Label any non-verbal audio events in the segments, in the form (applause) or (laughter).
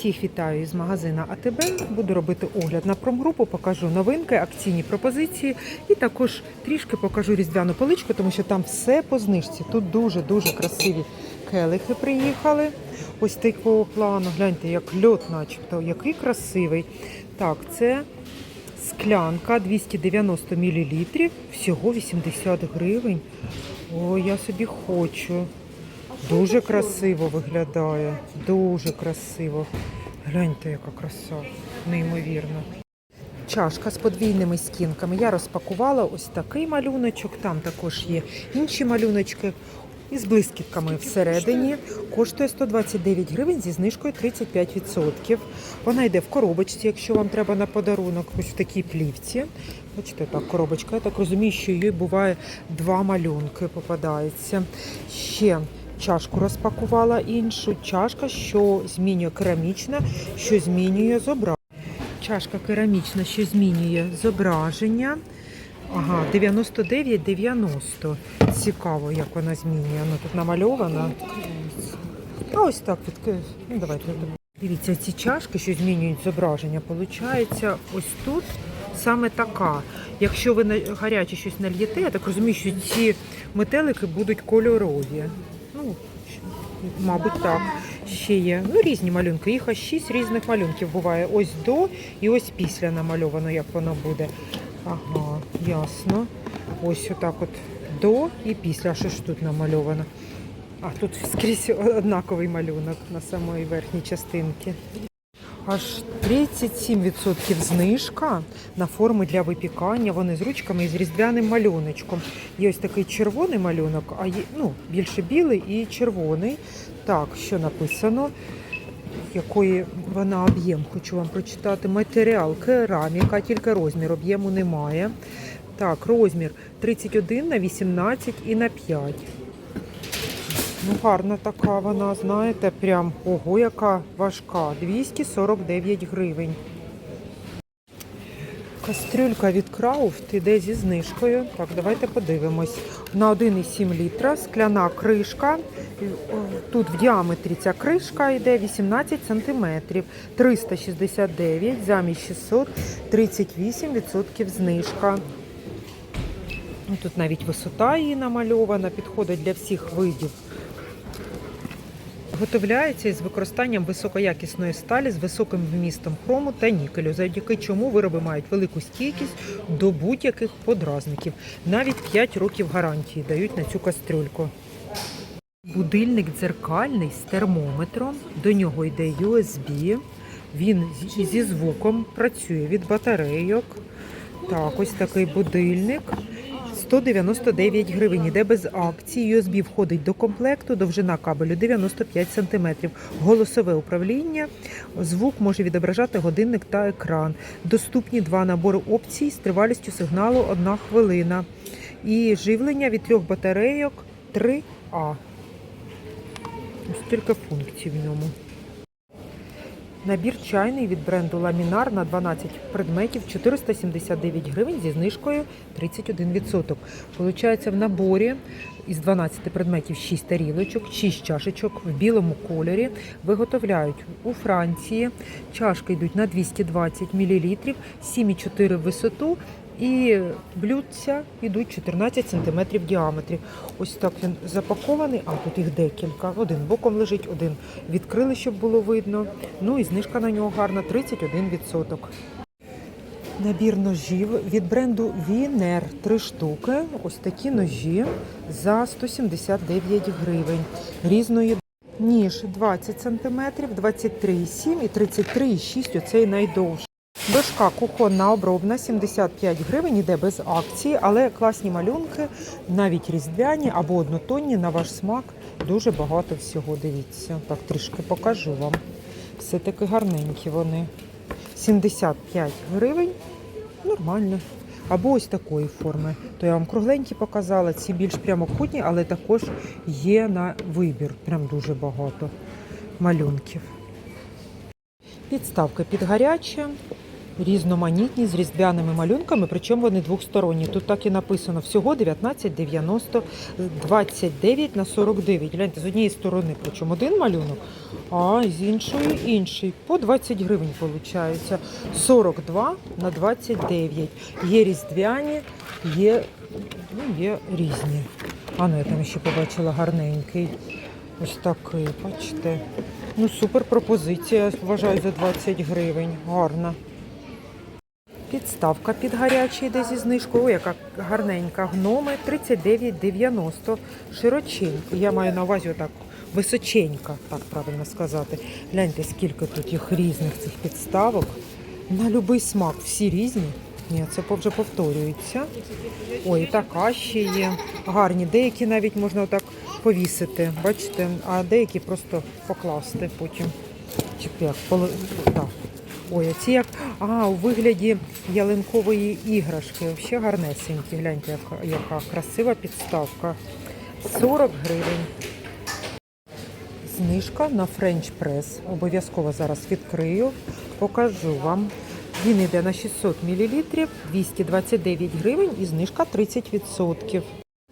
Всіх вітаю із магазина АТБ. Буду робити огляд на промгрупу, покажу новинки, акційні пропозиції і також трішки покажу різдвяну поличку, тому що там все по знижці. Тут дуже-дуже красиві келихи приїхали. Ось такого плану. Гляньте, як льот, начебто, який красивий. Так, це склянка 290 мл, всього 80 гривень. О, я собі хочу. Дуже красиво виглядає. Дуже красиво. Гляньте, яка краса. Неймовірно. Чашка з подвійними стінками. Я розпакувала ось такий малюночок. Там також є інші малюночки. Із блискітками всередині коштує 129 гривень зі знижкою 35%. Вона йде в коробочці, якщо вам треба на подарунок, ось в такій плівці. Бачите, так, коробочка. Я так розумію, що її буває два малюнки попадається. Ще чашку розпакувала іншу. Чашка, що змінює керамічна, що змінює зображення. Чашка керамічна, що змінює зображення. Ага, 99,90. Цікаво, як вона змінює. Вона тут намальована. А ось так від... Ну, давайте. Дивіться, ці чашки, що змінюють зображення, виходить, ось тут саме така. Якщо ви гаряче щось нальєте, я так розумію, що ці метелики будуть кольорові. Ну, мабуть, так. Ще є ну, різні малюнки. Їх аж шість різних малюнків буває. Ось до і ось після намальовано, як воно буде. Ага, ясно. Ось отак от до і після. Що ж тут намальовано? А тут скрізь однаковий малюнок на самої верхній частинці. Аж 37% знижка на форми для випікання. Вони з ручками і з різдвяним малюночком. Є ось такий червоний малюнок, а є ну, більше білий і червоний. Так, що написано? Якої вона об'єм, хочу вам прочитати. Матеріал, кераміка, тільки розмір, об'єму немає. Так, розмір 31 на 18 і на 5. Ну, гарна така вона, знаєте, прям ого, яка важка. 249 гривень. Кастрюлька від Крауфт іде зі знижкою. Так, давайте подивимось. На 1,7 літра скляна кришка. Тут в діаметрі ця кришка йде 18 сантиметрів. 369, замість 600, 38% знижка. Ну, Тут навіть висота її намальована, підходить для всіх видів. Виготовляється із використанням високоякісної сталі з високим вмістом хрому та нікелю, завдяки чому вироби мають велику стійкість до будь-яких подразників. Навіть 5 років гарантії дають на цю кастрюльку. Будильник дзеркальний з термометром. До нього йде USB. Він зі- звуком працює від батарейок. Так, ось такий будильник. 199 гривень, іде без акції. USB входить до комплекту, довжина кабелю 95 см. Голосове управління. Звук може відображати годинник та екран. Доступні два набори опцій з тривалістю сигналу 1 хвилина. І живлення від трьох батарейок 3А. Ось тільки функцій в ньому. Набір чайний від бренду Ламінар на 12 предметів 479 гривень зі знижкою 31%. Получається в наборі із 12 предметів 6 тарілочок, 6 чашечок в білому кольорі. Виготовляють у Франції. Чашки йдуть на 220 мл, 7,4 в висоту. І блюдця йдуть 14 см в діаметрі. Ось так він запакований, а тут їх декілька. Один боком лежить, один відкрили, щоб було видно. Ну і знижка на нього гарна 31%. Набір ножів від бренду Вінер. Три штуки. Ось такі ножі за 179 гривень. Різної ніж 20 см, 23,7 і 33,6 оцей найдовший. Дошка кухонна обробна 75 гривень, іде без акції, але класні малюнки, навіть різдвяні або однотонні на ваш смак. Дуже багато всього. Дивіться. Так, трішки покажу вам. Все таки гарненькі вони. 75 гривень. Нормально. Або ось такої форми. То я вам кругленькі показала, ці більш прямокутні, але також є на вибір. Прям дуже багато малюнків. Підставка під гаряче. Різноманітні з різдвяними малюнками, причому вони двосторонні. Тут так і написано всього 19,90, 29 на 49. Гляньте, з однієї сторони, причому один малюнок, а з іншої інший. По 20 гривень виходить. 42 на 29. Є різдвяні, є, ну, є різні. А ну, я там ще побачила гарненький. Ось такий, бачите. Ну, супер пропозиція, вважаю, за 20 гривень. Гарна. Підставка під гарячий йде зі знижкою. Ой, яка гарненька. Гноми 39,90. Широченька. Я маю на увазі отак височенька, так правильно сказати. Гляньте, скільки тут їх різних цих підставок. На будь-який смак. Всі різні. Ні, це вже повторюється. Ой, така ще є. Гарні. Деякі навіть можна отак повісити, бачите, а деякі просто покласти потім. Чи як, поли... так. Ой, а ці як. А, у вигляді ялинкової іграшки. Взагалі гарнесенькі. Гляньте, яка, яка красива підставка. 40 гривень. Знижка на French Press. Обов'язково зараз відкрию, покажу вам. Він йде на 600 мл, 229 гривень і знижка 30%.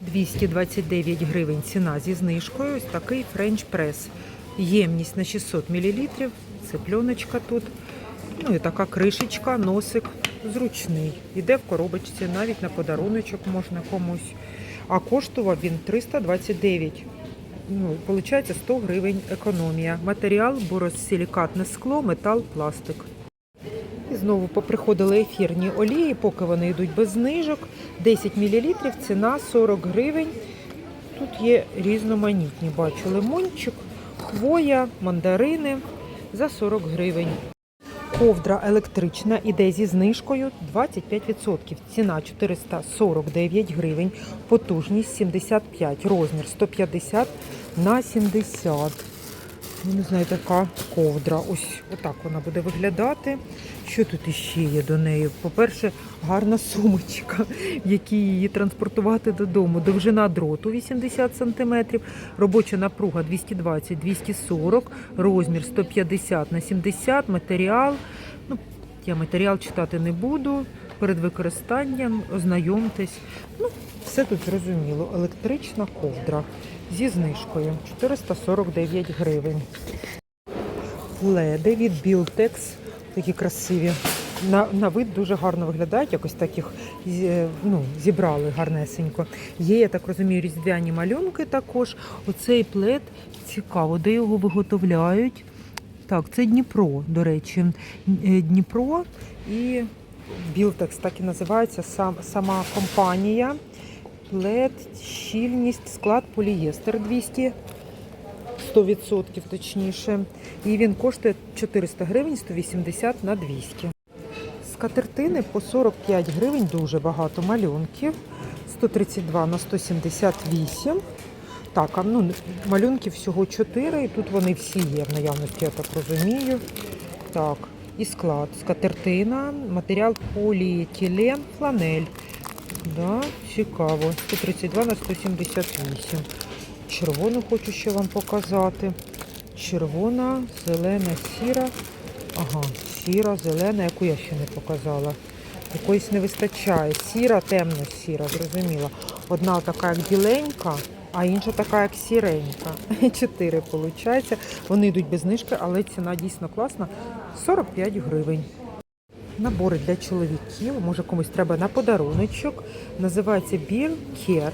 229 гривень ціна зі знижкою. Ось такий French Press. Ємність на 600 мл. Це пленочка тут. Ну і така кришечка, носик зручний. Іде в коробочці, навіть на подаруночок можна комусь. А коштував він 329. Ну, виходить 100 гривень економія. Матеріал боросилікатне скло, метал, пластик. І знову поприходили ефірні олії, поки вони йдуть без знижок. 10 мл, ціна 40 гривень. Тут є різноманітні, бачу, лимончик, хвоя, мандарини за 40 гривень. Ковдра електрична іде зі знижкою 25%. Ціна 449 гривень, потужність 75, розмір 150 на 70. Ну, не знаю, така ковдра. Ось отак вона буде виглядати. Що тут іще є до неї? По-перше, гарна сумочка, в якій її транспортувати додому. Довжина дроту 80 см, робоча напруга 220-240, розмір 150 на 70, матеріал. Ну, я матеріал читати не буду. Перед використанням ознайомтесь. Ну, все тут зрозуміло. Електрична ковдра зі знижкою 449 гривень. Леди від Білтекс. Такі красиві. На, на вид дуже гарно виглядають, якось таких зі- ну, зібрали гарнесенько. Є, я так розумію, різдвяні малюнки також. Оцей плед цікаво, де його виготовляють. Так, це Дніпро, до речі. Е, Дніпро і Білтекс, так і називається сам, сама компанія. Плед, щільність, склад полієстер 200, 100% точніше. І він коштує 400 гривень, 180 на 200. Скатертини по 45 гривень, дуже багато малюнків. 132 на 178. Так, а ну, малюнків всього 4, і тут вони всі є в наявності, я так розумію. Так, і склад. Скатертина, матеріал поліетилен, фланель. Да, цікаво. 132 на 178. Червону хочу ще вам показати. Червона, зелена, сіра. Ага, сіра, зелена, яку я ще не показала. Якоїсь не вистачає. Сіра, темно-сіра, зрозуміла. Одна така як біленька, а інша така як сіренька. (laughs) Чотири виходить. Вони йдуть без знижки, але ціна дійсно класна. 45 гривень. Набори для чоловіків, може комусь треба на подаруночок. Називається Beer Care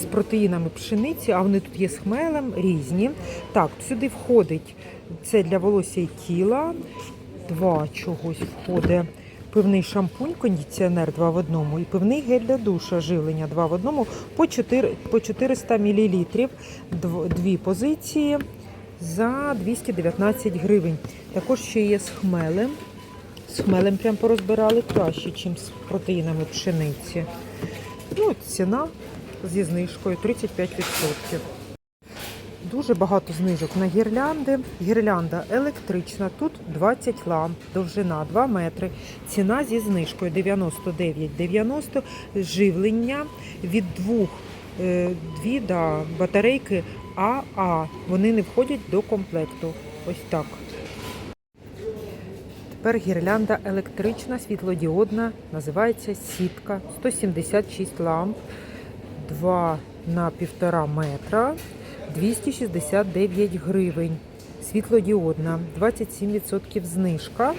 з протеїнами пшениці, а вони тут є з хмелем різні. Так, сюди входить це для волосся і тіла. Два чогось входить. Пивний шампунь, кондиціонер 2 в одному і пивний гель для душа, живлення 2 в одному по 4, по 400 мл. Дві позиції за 219 гривень. Також ще є з хмелем. З хмелем прям порозбирали краще, ніж з протеїнами пшениці. Ну, ціна зі знижкою 35%. Дуже багато знижок на гірлянди. Гірлянда електрична. Тут 20 ламп, довжина 2 метри. Ціна зі знижкою 99,90. Живлення від двох е, дві да, батарейки АА. Вони не входять до комплекту. Ось так. Тепер гірлянда електрична, світлодіодна, називається сітка. 176 ламп, 2 на 1,5 метра, 269 гривень. Світлодіодна, 27% знижка.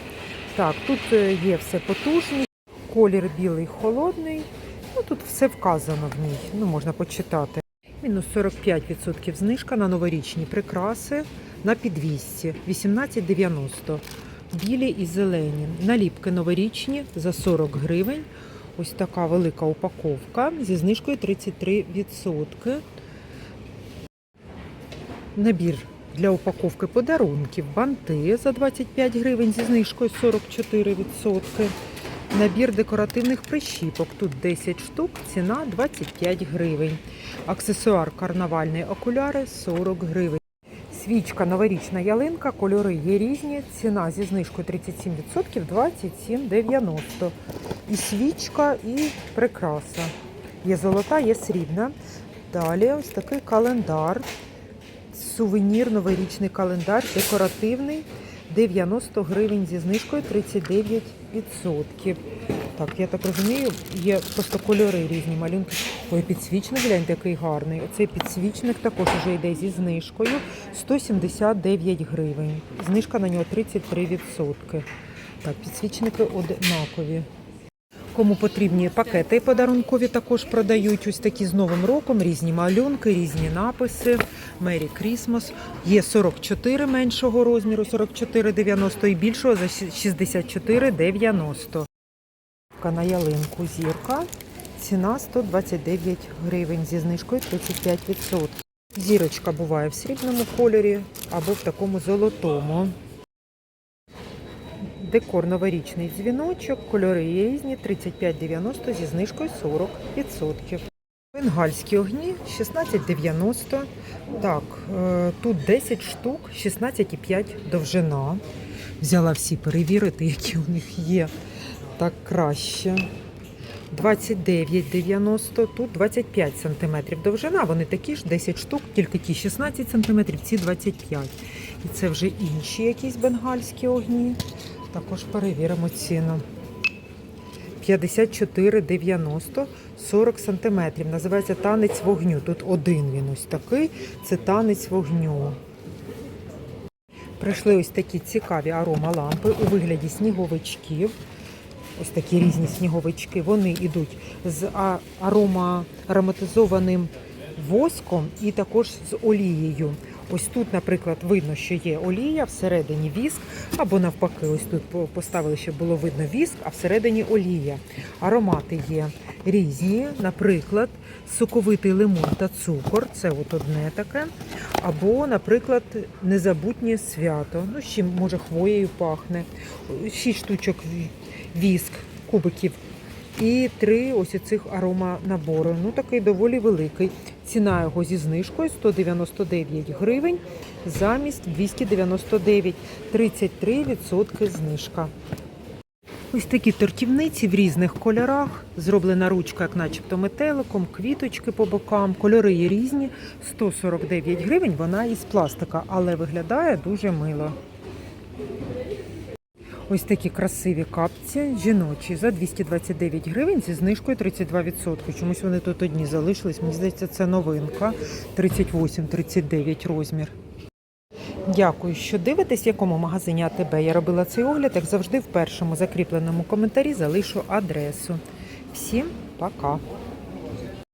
Так, тут е, є все потужність, колір білий холодний. Ну, тут все вказано в ній, ну можна почитати. Мінус 45% знижка на новорічні прикраси на підвісці 18,90. Білі і зелені. Наліпки новорічні за 40 гривень. Ось така велика упаковка зі знижкою 33%. Набір для упаковки подарунків. Банти за 25 гривень зі знижкою 44%. Набір декоративних прищіпок. Тут 10 штук, ціна 25 гривень. Аксесуар карнавальний окуляри 40 гривень. Свічка новорічна ялинка, кольори є різні. Ціна зі знижкою 37%, 27,90. І свічка, і прикраса. Є золота, є срібна. Далі ось такий календар. Сувенір, новорічний календар, декоративний. 90 гривень зі знижкою 39%. Так, я так розумію, є просто кольори різні малюнки. Ой, підсвічник, гляньте, який гарний. Оцей підсвічник також вже йде зі знижкою 179 гривень. Знижка на нього 33%. Так, підсвічники однакові. Кому потрібні пакети подарункові також продають. Ось такі з Новим роком, різні малюнки, різні написи. Мері Крісмас. Є 44 меншого розміру, 44,90 і більшого за 64,90. На ялинку зірка. Ціна 129 гривень зі знижкою 35%. Зірочка буває в срібному кольорі або в такому золотому. Декор новорічний дзвіночок, кольори різні 35,90 зі знижкою 40%. Бенгальські огні 16,90. Так, е, тут 10 штук, 16,5 довжина. Взяла всі перевірити, які у них є. Так краще. 29,90, тут 25 см довжина, вони такі ж 10 штук, тільки ті 16 см, ці 25 І це вже інші якісь бенгальські огні. Також перевіримо ціну. 54,90, 40 см. Називається танець вогню. Тут один він ось такий. Це танець вогню. Прийшли ось такі цікаві аромалампи у вигляді сніговичків. Ось такі різні сніговички. Вони йдуть з арома ароматизованим воском і також з олією. Ось тут, наприклад, видно, що є олія, всередині віск, або навпаки, ось тут поставили, щоб було видно віск, а всередині олія. Аромати є різні, наприклад, соковитий лимон та цукор це от одне таке. Або, наприклад, незабутнє свято. Ну, чим може хвоєю пахне. Шість штучок віск, кубиків. І три ось цих ароманабори. Ну такий доволі великий. Ціна його зі знижкою 199 гривень замість 299, 33% знижка. Ось такі тортівниці в різних кольорах. Зроблена ручка, як начебто метеликом, квіточки по бокам. Кольори є різні. 149 гривень. Вона із пластика, але виглядає дуже мило. Ось такі красиві капці жіночі за 229 гривень зі знижкою 32%. Чомусь вони тут одні залишились. Мені здається, це новинка. 38-39 розмір. Дякую, що дивитесь, в якому магазині АТБ я робила цей огляд. Як завжди, в першому закріпленому коментарі залишу адресу. Всім пока!